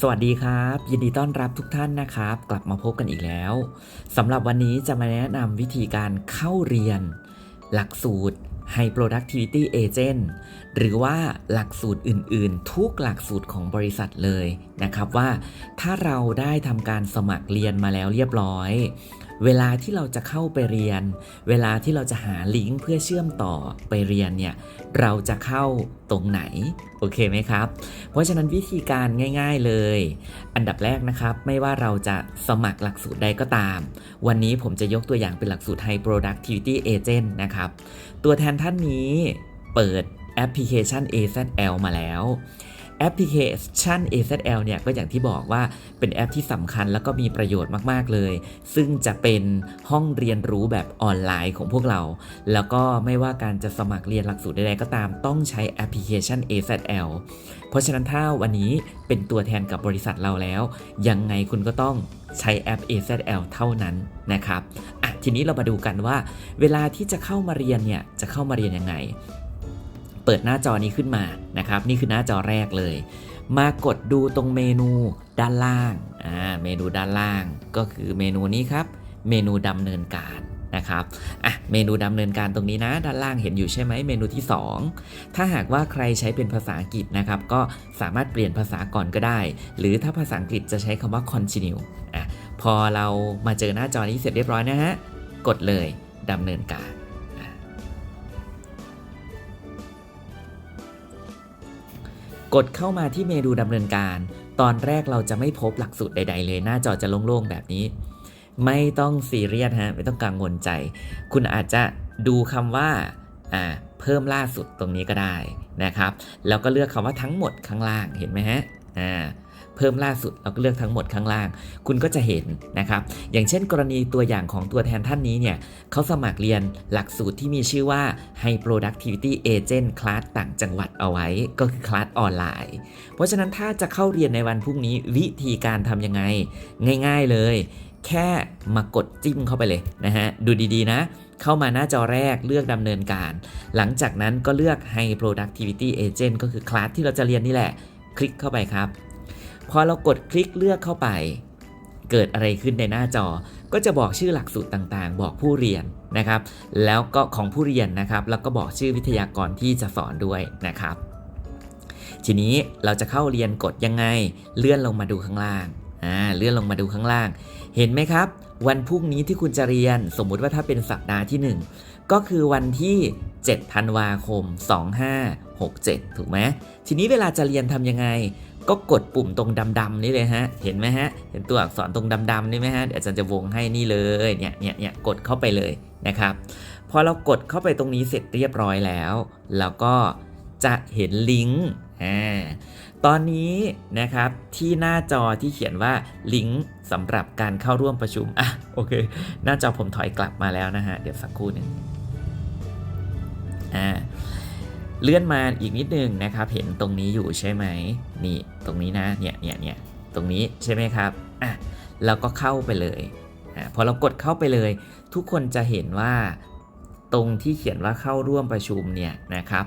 สวัสดีครับ ยินดีต้อนรับทุกท่านนะครับ กลับมาพบกันอีกแล้วสำหรับวันนี้จะมาแนะนำวิธีการเข้าเรียน หลักสูตร High Productivity Agent หรือว่าหลักสูตรอื่นๆ ทุกหลักสูตรของบริษัทเลยนะครับว่าถ้าเราได้ทำการสมัครเรียนมาแล้วเรียบร้อย เวลาที่เราจะเข้าไปเรียน เวลาที่เราจะหาลิงก์เพื่อเชื่อมต่อไปเรียนเนี่ยเราจะเข้าตรงไหน โอเคไหมครับ เพราะฉะนั้นวิธีการง่าย ๆเลย อันดับแรกนะครับ ไม่ว่าเราจะสมัครหลักสูตรใดก็ตาม วันนี้ผมจะยกตัวอย่างเป็นหลักสูตร High Productivity Agent นะครับ ตัวแทนท่านนี้เปิดแอปพลิเคชัน AZL มาแล้ว แอปพลิเคชัน AZL เนี่ยก็อย่างที่บอกว่าเป็นแอปที่สำคัญแล้วก็มีประโยชน์มากๆเลย ซึ่งจะเป็นห้องเรียนรู้แบบออนไลน์ของพวกเรา แล้วก็ไม่ว่าการจะสมัครเรียนหลักสูตรใดๆก็ตามต้องใช้แอปพลิเคชัน AZL เพราะฉะนั้นถ้าวันนี้เป็นตัวแทนกับบริษัทเราแล้ว ยังไงคุณก็ต้องใช้แอป AZL เท่านั้นนะครับอะทีนี้เรามาดูกันว่า เวลาที่จะเข้ามาเรียนเนี่ยจะเข้ามาเรียนยังไง เปิดหน้าจอนี้ขึ้นมานะครับ นี่คือหน้าจอแรกเลย มากดดูตรงเมนูด้านล่างอ่าเมนูด้านล่างก็คือเมนูนี้ครับ เมนูดำเนินการนะครับอะเมนูดำเนินการตรงนี้นะ ด้านล่างเห็นอยู่ใช่ไหมเมนูที่ 2 ถ้าหากว่าใครใช้เป็นภาษาอังกฤษนะครับ ก็สามารถเปลี่ยนภาษาก่อนก็ได้ หรือถ้าภาษาอังกฤษจะใช้คำว่า continue อะพอเรามาเจอหน้าจอนี้เสร็จเรียบร้อยนะฮะ กดเลยดำเนินการ กดเข้ามาที่เมนูดำเนินการ ตอนแรกเราจะไม่พบหลักสูตรใด ๆ เลย หน้าจอจะโล่งๆแบบนี้ ไม่ต้องซีเรียสฮะ ไม่ต้องกังวลใจ คุณอาจจะดูคำว่าอ่าเพิ่มล่าสุดตรงนี้ก็ได้นะครับ แล้วก็เลือกคำว่าทั้งหมดข้างล่างเห็นไหมฮะอ่า เพิ่มล่าสุดเราก็เลือกทั้งหมดข้างล่าง คุณก็จะเห็นนะครับ อย่างเช่น กรณีตัวอย่างของตัวแทนท่านนี้เนี่ยเขาสมัครเรียนหลักสูตรที่มีชื่อว่า High Productivity Agent คลาสต่างจังหวัดเอาไว้ ก็คือคลาสออนไลน์ เพราะฉะนั้นถ้าจะเข้าเรียนในวันพรุ่งนี้วิธีการทำยังไง ง่าย ๆเลย แค่มากดจิ้มเข้าไปเลยนะฮะดูดีๆนะเข้ามาหน้าจอแรกเลือกดำเนินการ หลังจากนั้นก็เลือก High Productivity Agent ก็คือคลาสที่เราจะเรียนนี่แหละ คลิกเข้าไปครับ พอเรากดคลิกเลือกเข้าไป เกิดอะไรขึ้นในหน้าจอ ก็จะบอกชื่อหลักสูตรต่างๆ บอกผู้เรียนนะครับ แล้วก็ของผู้เรียนนะครับ แล้วก็บอกชื่อวิทยากรที่จะสอนด้วยนะครับ ทีนี้เราจะเข้าเรียนกดยังไง เลื่อนลงมาดูข้างล่างอ่าเลื่อนลงมาดูข้างล่าง เห็นไหมครับ วันพรุ่งนี้ที่คุณจะเรียน สมมุติว่าถ้าเป็นสัปดาห์ที่ 1 ก็คือวันที่7ธันวาคม 2567 ถูกไหมทีนี้เวลาจะเรียนทำยังไง ก็กดปุ่มตรงดำๆนี่เลยฮะ เห็นไหมฮะ เห็นตัวอักษรตรงดำๆนี่ไหมฮะ เดี๋ยวอาจารย์จะวงให้นี่เลย เนี่ยเนี่ยเนี่ยกดเข้าไปเลยนะครับ พอเรากดเข้าไปตรงนี้เสร็จเรียบร้อยแล้ว แล้วก็จะเห็นลิงก์ อ่า ตอนนี้นะครับที่หน้าจอที่เขียนว่าลิงก์สำหรับการเข้าร่วมประชุม อะ โอเค หน้าจอผมถอยกลับมาแล้วนะฮะ เดี๋ยวสักครู่หนึ่ง เลื่อนมาอีกนิดนึงนะครับ เห็นตรงนี้อยู่ใช่ไหมนี่ตรงนี้นะเนี่ยเนี่ยเนี่ยตรงนี้ใช่ไหมครับอะเราก็เข้าไปเลยอะพอเรากดเข้าไปเลย ทุกคนจะเห็นว่าตรงที่เขียนว่าเข้าร่วมประชุมเนี่ยนะครับ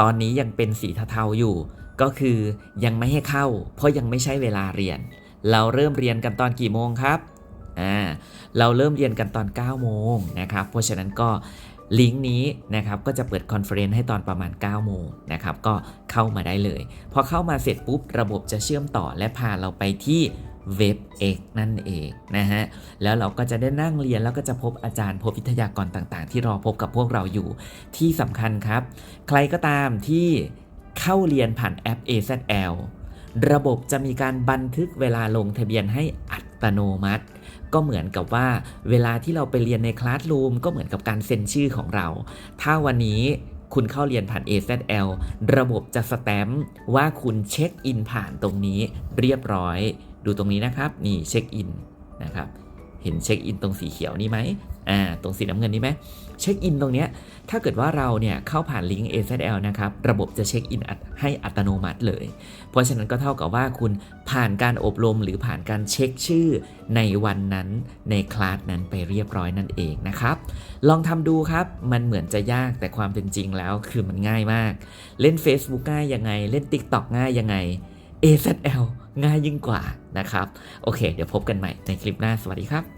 ตอนนี้ยังเป็นสีเทาๆอยู่ ก็คือยังไม่ให้เข้า เพราะยังไม่ใช่เวลาเรียน เราเริ่มเรียนกันตอนกี่โมงครับอ่าเราเริ่มเรียนกันตอน9โมงนะครับ เพราะฉะนั้นก็ ลิงก์นี้นะครับก็จะเปิดคอนเฟรนซ์ให้ตอนประมาณ 9 โมงนะครับก็เข้ามาได้เลย พอเข้ามาเสร็จปุ๊บ ระบบจะเชื่อมต่อและพาเราไปที่เว็บ X นั่นเองนะฮะ แล้วเราก็จะได้นั่งเรียนแล้วก็จะพบอาจารย์พบวิทยากรต่างๆ ที่รอพบกับพวกเราอยู่ ที่สำคัญครับ ใครก็ตามที่เข้าเรียนผ่านแอป AZL ระบบจะมีการบันทึกเวลาลงทะเบียนให้อัต โนมัติ ก็เหมือนกับว่าเวลาที่เราไปเรียนในคลาสรูมก็เหมือนกับการเซ็นชื่อของเรา ถ้าวันนี้คุณเข้าเรียนผ่าน AZL ระบบจะสแตมป์ว่าคุณเช็คอินผ่านตรงนี้เรียบร้อย ดูตรงนี้นะครับ นี่เช็คอินนะครับ เห็นเช็คอินตรงสีเขียวนี่ไหม อ่าตรงสีน้ำเงินนี่ไหมเช็คอินตรงเนี้ยถ้าเกิดว่าเราเนี่ยเข้าผ่านลิงก์ AZL นะครับ ระบบจะเช็คอินให้อัตโนมัติเลย เพราะฉะนั้นก็เท่ากับว่าคุณผ่านการอบรมหรือผ่านการเช็คชื่อในวันนั้นในคลาสนั้นไปเรียบร้อยนั่นเองนะครับ ลองทำดูครับ มันเหมือนจะยากแต่ความเป็นจริงแล้วคือมันง่ายมาก เล่น Facebook ง่ายยังไง เล่น TikTok ง่ายยังไง AZL ง่ายยิ่งกว่านะครับ โอเค เดี๋ยวพบกันใหม่ในคลิปหน้า สวัสดีครับ